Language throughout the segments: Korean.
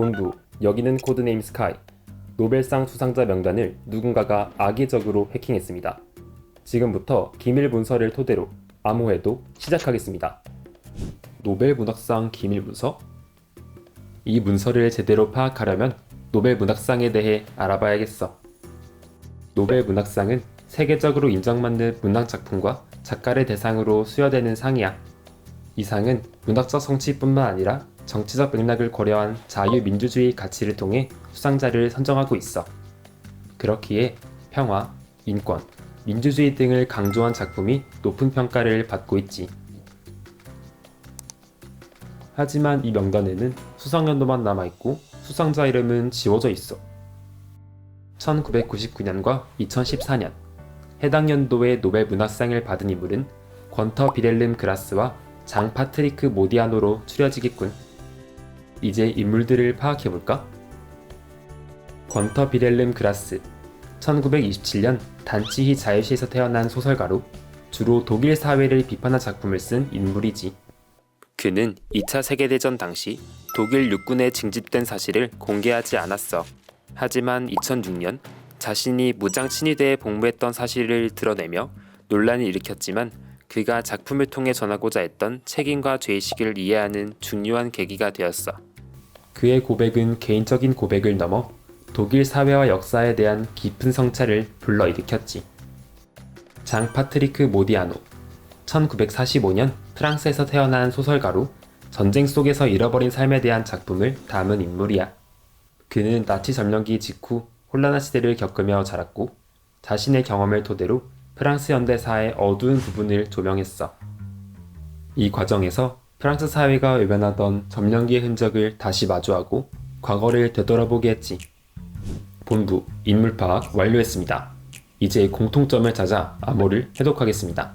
본부, 여기는 코드네임 스카이. 노벨상 수상자 명단을 누군가가 악의적으로 해킹했습니다. 지금부터 기밀 문서를 토대로 암호해독 시작하겠습니다. 노벨 문학상 기밀 문서? 이 문서를 제대로 파악하려면 노벨 문학상에 대해 알아봐야겠어. 노벨 문학상은 세계적으로 인정받는 문학 작품과 작가를 대상으로 수여되는 상이야. 이 상은 문학적 성취뿐만 아니라 정치적 맥락을 고려한 자유민주주의 가치를 통해 수상자를 선정하고 있어. 그렇기에 평화, 인권, 민주주의 등을 강조한 작품이 높은 평가를 받고 있지. 하지만 이 명단에는 수상 연도만 남아있고 수상자 이름은 지워져 있어. 1999년과 2014년 해당 연도에 노벨 문학상을 받은 인물은 권터 비렐름 그라스와 장 파트리크 모디아노로 추려지겠군. 이제 인물들을 파악해볼까? 권터 비렐름 그라스 1927년 단치히 자유시에서 태어난 소설가로 주로 독일 사회를 비판한 작품을 쓴 인물이지. 그는 2차 세계대전 당시 독일 육군에 징집된 사실을 공개하지 않았어. 하지만 2006년 자신이 무장 친위대에 복무했던 사실을 드러내며 논란을 일으켰지만 그가 작품을 통해 전하고자 했던 책임과 죄의식을 이해하는 중요한 계기가 되었어. 그의 고백은 개인적인 고백을 넘어 독일 사회와 역사에 대한 깊은 성찰을 불러일으켰지. 장 파트리크 모디아노 1945년 프랑스에서 태어난 소설가로 전쟁 속에서 잃어버린 삶에 대한 작품을 담은 인물이야. 그는 나치 점령기 직후 혼란한 시대를 겪으며 자랐고 자신의 경험을 토대로 프랑스 현대사의 어두운 부분을 조명했어. 이 과정에서 프랑스 사회가 외면하던 점령기의 흔적을 다시 마주하고 과거를 되돌아보게 했지. 본부 인물 파악 완료했습니다. 이제 공통점을 찾아 암호를 해독하겠습니다.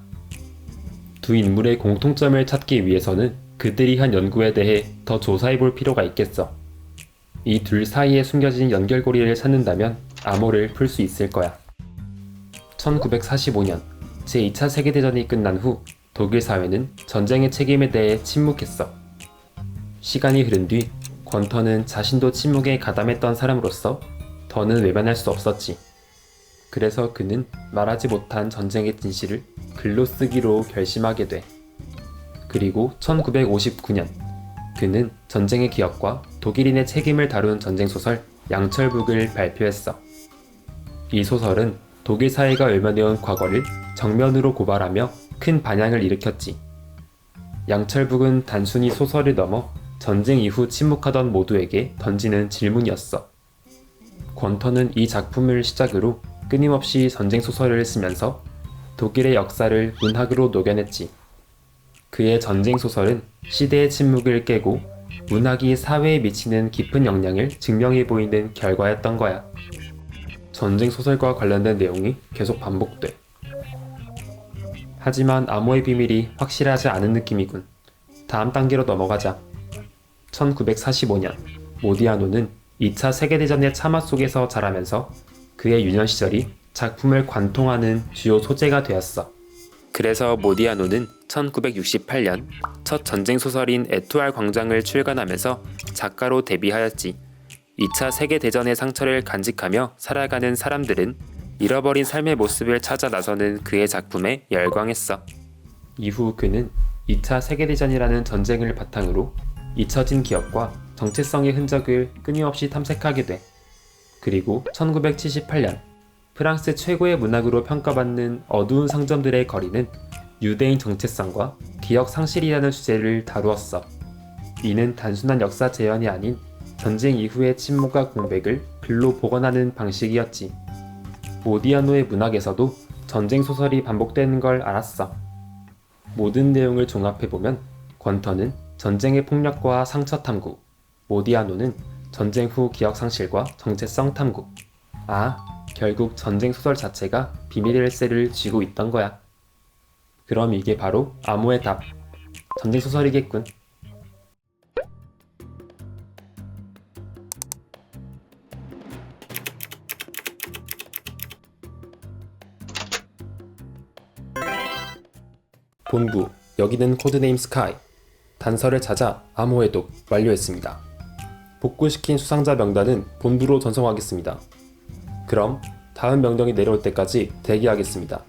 두 인물의 공통점을 찾기 위해서는 그들이 한 연구에 대해 더 조사해 볼 필요가 있겠어. 이 둘 사이에 숨겨진 연결고리를 찾는다면 암호를 풀 수 있을 거야. 1945년 제2차 세계대전이 끝난 후 독일 사회는 전쟁의 책임에 대해 침묵했어. 시간이 흐른 뒤 권터는 자신도 침묵에 가담했던 사람으로서 더는 외면할 수 없었지. 그래서 그는 말하지 못한 전쟁의 진실을 글로 쓰기로 결심하게 돼. 그리고 1959년 그는 전쟁의 기억과 독일인의 책임을 다룬 전쟁 소설 양철북을 발표했어. 이 소설은 독일 사회가 외면해온 과거를 정면으로 고발하며 큰 반향을 일으켰지. 양철북은 단순히 소설을 넘어 전쟁 이후 침묵하던 모두에게 던지는 질문이었어. 권터는 이 작품을 시작으로 끊임없이 전쟁 소설을 쓰면서 독일의 역사를 문학으로 녹여냈지. 그의 전쟁 소설은 시대의 침묵을 깨고 문학이 사회에 미치는 깊은 영향을 증명해 보이는 결과였던 거야. 전쟁 소설과 관련된 내용이 계속 반복돼. 하지만 암호의 비밀이 확실하지 않은 느낌이군. 다음 단계로 넘어가자. 1945년 모디아노는 2차 세계대전의 참화 속에서 자라면서 그의 유년 시절이 작품을 관통하는 주요 소재가 되었어. 그래서 모디아노는 1968년 첫 전쟁 소설인 에투알 광장을 출간하면서 작가로 데뷔하였지. 2차 세계대전의 상처를 간직하며 살아가는 사람들은 잃어버린 삶의 모습을 찾아 나서는 그의 작품에 열광했어. 이후 그는 2차 세계대전이라는 전쟁을 바탕으로 잊혀진 기억과 정체성의 흔적을 끊임없이 탐색하게 돼. 그리고 1978년 프랑스 최고의 문학으로 평가받는 어두운 상점들의 거리는 유대인 정체성과 기억 상실이라는 주제를 다루었어. 이는 단순한 역사 재현이 아닌 전쟁 이후의 침묵과 공백을 글로 복원하는 방식이었지. 모디아노의 문학에서도 전쟁 소설이 반복되는 걸 알았어. 모든 내용을 종합해보면 권터는 전쟁의 폭력과 상처 탐구, 모디아노는 전쟁 후 기억 상실과 정체성 탐구. 아, 결국 전쟁 소설 자체가 비밀의 열쇠를 쥐고 있던 거야. 그럼 이게 바로 암호의 답. 전쟁 소설이겠군. 본부, 여기는 코드네임 스카이. 단서를 찾아 암호해독 완료했습니다. 복구시킨 수상자 명단은 본부로 전송하겠습니다. 그럼 다음 명령이 내려올 때까지 대기하겠습니다.